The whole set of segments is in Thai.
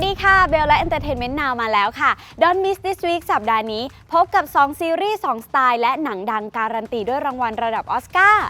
วัสดีค่ะ เบลและ Entertainment Now มาแล้วค่ะ Don't Miss This Week สัปดาห์นี้ พบกับ 2 ซีรีส์ 2 สไตล์ และหนังดังการันตีด้วยรางวัลระดับออสการ์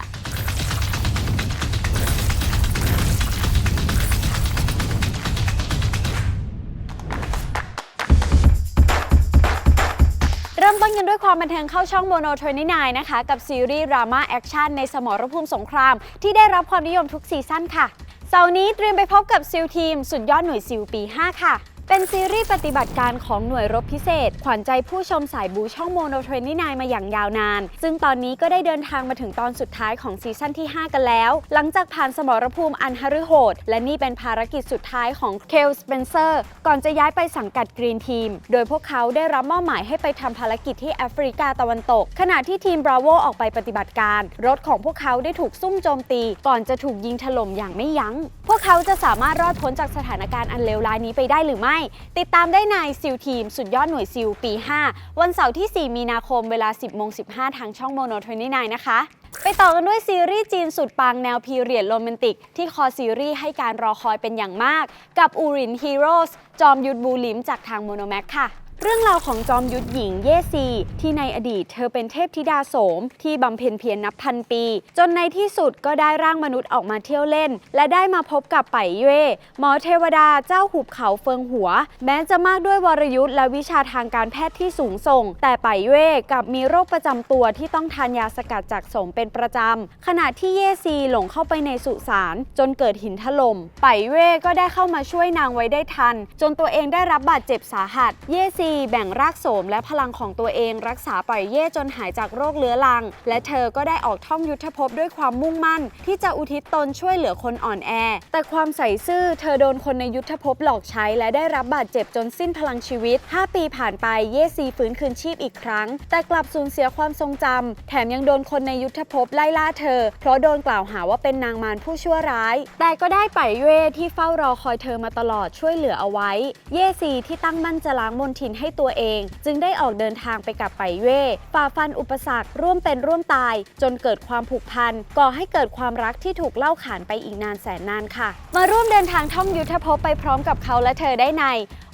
เริ่มต้นกันด้วยความบันเทิงเข้าช่องโมโน29นะคะ กับซีรีส์ดราม่าแอคชั่นในสมรภูมิสงคราม ที่ได้รับความนิยมทุกซีซั่นค่ะ เสาร์นี้เตรียมไปพบกับซิลทีม สุดยอดหน่วยซิลปี 5 ค่ะ เป็นซีรีส์ปฏิบัติการของหน่วยรบพิเศษ ขวัญใจผู้ชมสายบูช่องโมโน29มาอย่างยาวนาน ซึ่งตอนนี้ก็ได้เดินทางมาถึงตอนสุดท้ายของซีซั่นที่ 5 กันแล้ว หลังจากผ่านสมรภูมิอันฮฤโหด และนี่เป็นภารกิจสุดท้ายของเคลสเปนเซอร์ก่อนจะย้ายไปสังกัดกรีนทีม โดยพวกเขาได้รับมอบหมายให้ไปทำภารกิจที่แอฟริกาตะวันตก ขณะที่ทีมบราโวออกไปปฏิบัติการ รถของพวกเขาได้ถูกซุ่มโจมตี ก่อนจะถูกยิงถล่มอย่างไม่ยัง้ง พวกเขาจะสามารถรอดพ้นจากสถานการณ์อันเลวร้ายนี้ไปได้หรือไม่ติดตามได้ในซิลทีม สุดยอดหน่วยซิลปี 5 วันเสาร์ที่ 4 มีนาคมเวลา 10โมง15 ทางช่องโมโน29นะคะ ไปต่อกันด้วยซีรีส์จีนสุดปังแนวพีเรียดโรแมนติก ที่คอซีรีส์ให้การรอคอยเป็นอย่างมาก กับอูรินฮีโร่สจอมยุทธบูลิมจากทางโมโนแม็กค่ะ เรื่องราวของจอมยุทธหญิงเยซี ที่ในอดีตเธอเป็นเทพธิดาโสม ที่บำเพ็ญเพียรนับพันปี จนในที่สุดก็ได้ร่างมนุษย์ออกมาเที่ยวเล่น และได้มาพบกับไปเย่หมอเทวดาเจ้าหุบเขาเฟิงหัว แม้จะมากด้วยวรยุทธ์และวิชาทางการแพทย์ที่สูงส่ง แต่ไปเย่กับมีโรคประจำตัวที่ต้องทานยาสกัดจากโสมเป็นประจำขณะที่เยซีหลงเข้าไปในสุสานจนเกิดหินถล่มไปเย่ก็ได้เข้ามาช่วยนางไว้ได้ทัน จนตัวเองได้รับบาดเจ็บสาหัสเยซีแบ่งรากโสมและพลังของตัวเอง รักษาปล่อยเย่จนหายจากโรคเรื้อรัง และเธอก็ได้ออกท่องยุทธภพด้วยความมุ่งมั่น ที่จะอุทิศตนช่วยเหลือคนอ่อนแอ แต่ความใส่ซื่อเธอโดนคนในยุทธภพหลอกใช้ และได้รับบาดเจ็บจนสิ้นพลังชีวิต 5 ปีผ่านไปเย่ซีฟื้นคืนชีพอีกครั้ง แต่กลับสูญเสียความทรงจำแถมยังโดนคนในยุทธภพไล่ล่าเธอ เพราะโดนกล่าวหาว่าเป็นนางมารผู้ชั่วร้าย แต่ก็ได้ไปเย่ที่เฝ้ารอคอยเธอมาตลอดช่วยเหลือเอาไว้ เย่ซีที่ตั้งมั่นจะล้างมนทินให้ตัวเอง จึงได้ออกเดินทางไปกับไปเย่ฝ่าฟันอุปสรรคร่วมเป็นร่วมตาย จนเกิดความผูกพันก่อให้เกิดความรักที่ถูกเล่าขานไปอีกนานแสนนานค่ะ มาร่วมเดินทางท่องยุทธภพไปพร้อมกับเขาและเธอได้ใน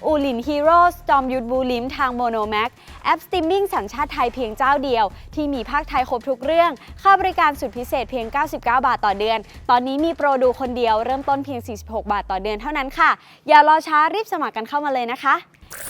อูลินฮีโร่จอมยุทธบูลิมทางโมโนแม็กแอปสตรีมมิ่งสัญชาติไทยเพียงเจ้าเดียว ที่มีภาคไทยครบทุกเรื่อง ค่าบริการสุดพิเศษเพียง 99 บาทต่อเดือน ตอนนี้มีโปรดูคนเดียวเริ่มต้นเพียง 46 บาทต่อเดือนเท่านั้นค่ะ อย่ารอช้ารีบสมัครกันเข้ามาเลยนะคะ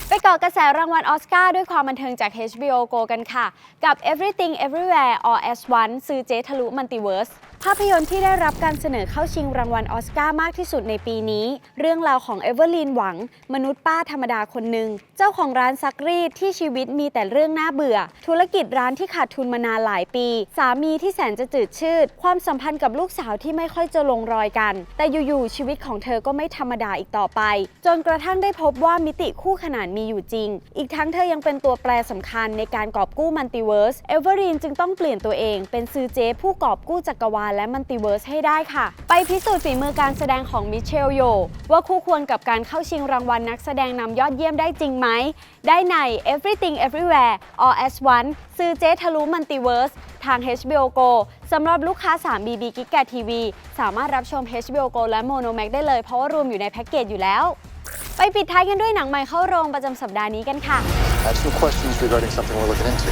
ไปเกาะกระแสรางวัลออสการ์ด้วยความบันเทิงจาก HBO Go กันค่ะ กับ Everything Everywhere All as One ซื้อเจทะลุมัลติเวิร์สภาพยนตร์ที่ได้รับการเสนอเข้าชิงรางวัลออสการ์มากที่สุดในปีนี้ เรื่องราวของเอเวอร์ลีนหวัง มนุษย์ป้าธรรมดาคนหนึ่ง เจ้าของร้านซักรีดที่ชีวิตมีแต่เรื่องน่าเบื่อ ธุรกิจร้านที่ขาดทุนมานานหลายปี สามีที่แสนจะจืดชืด ความสัมพันธ์กับลูกสาวที่ไม่ค่อยจะลงรอยกัน แต่อยู่ๆชีวิตของเธอก็ไม่ธรรมดาอีกต่อไป จนกระทั่งได้พบว่ามิติคู่ขนานมีอยู่จริง อีกทั้งเธอยังเป็นตัวแปรสำคัญในการกอบกู้มัลติเวิร์สเอเวอร์ลีนจึงต้องเปลี่ยนตัวเอง เป็นซือเจผู้กอบกู้จักรวาลและมัลติเวิร์สให้ได้ค่ะ ไปพิสูจน์ฝีมือการแสดงของมิเชลโยว่าคู่ควรกับการเข้าชิงรางวัลนักแสดงนำยอดเยี่ยมได้จริงไหม ได้ใน Everything Everywhere All as One ซือเจทะลุมัลติเวิร์สทาง HBO Go สำหรับลูกค้า 3BB กิกะทีวีสามารถรับชม HBO Go และ Mono Max ได้เลย เพราะว่ารวมอยู่ในแพ็กเกจอยู่แล้ว ไปปิดท้ายกันด้วยหนังใหม่เข้าโรงประจำสัปดาห์นี้กันค่ะ I have some questions regarding something we're looking into.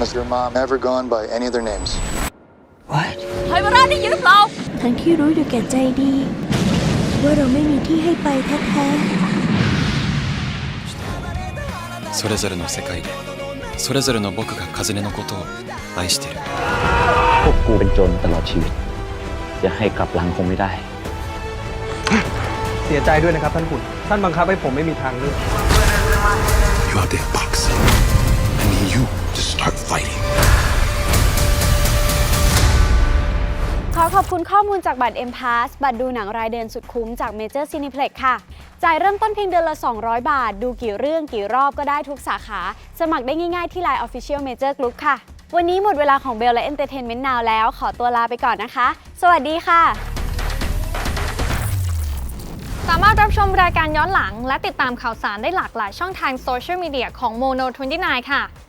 Has your mom ever gone by any other names? What ไทยมาราได้ยินหรือเปล่า ทั้งที่รู้อยู่แก่ใจดี ว่าเราไม่มีที่ให้ไปแท้ それぞれの世界でそれぞれの僕がカズネのことを愛してる พวกกูเป็นโจรตลอดชีวิต จะให้กลับหลังคงไม่ได้ เสียใจด้วยนะครับท่านขุนท่านบังคับให้ผมไม่มีทางเลือก You out there boxing. I need you to start fighting. ขอบคุณข้อมูลจากบัตร M Pass บัตรดูหนังรายเดือนสุดคุ้มจาก Major Cineplex ค่ะ จ่ายเริ่มต้นเพียงเดือนละ 200 บาท ดูกี่เรื่องกี่รอบก็ได้ทุกสาขา สมัครได้ง่ายๆที่ Line Official Major Group ค่ะ วันนี้หมดเวลาของเบลและ Entertainment Now แล้ว ขอตัวลาไปก่อนนะคะ สวัสดีค่ะ สามารถรับชมรายการย้อนหลัง และติดตามข่าวสารได้หลากหลายช่องทางโซเชียลมีเดียของ Mono 29 ค่ะ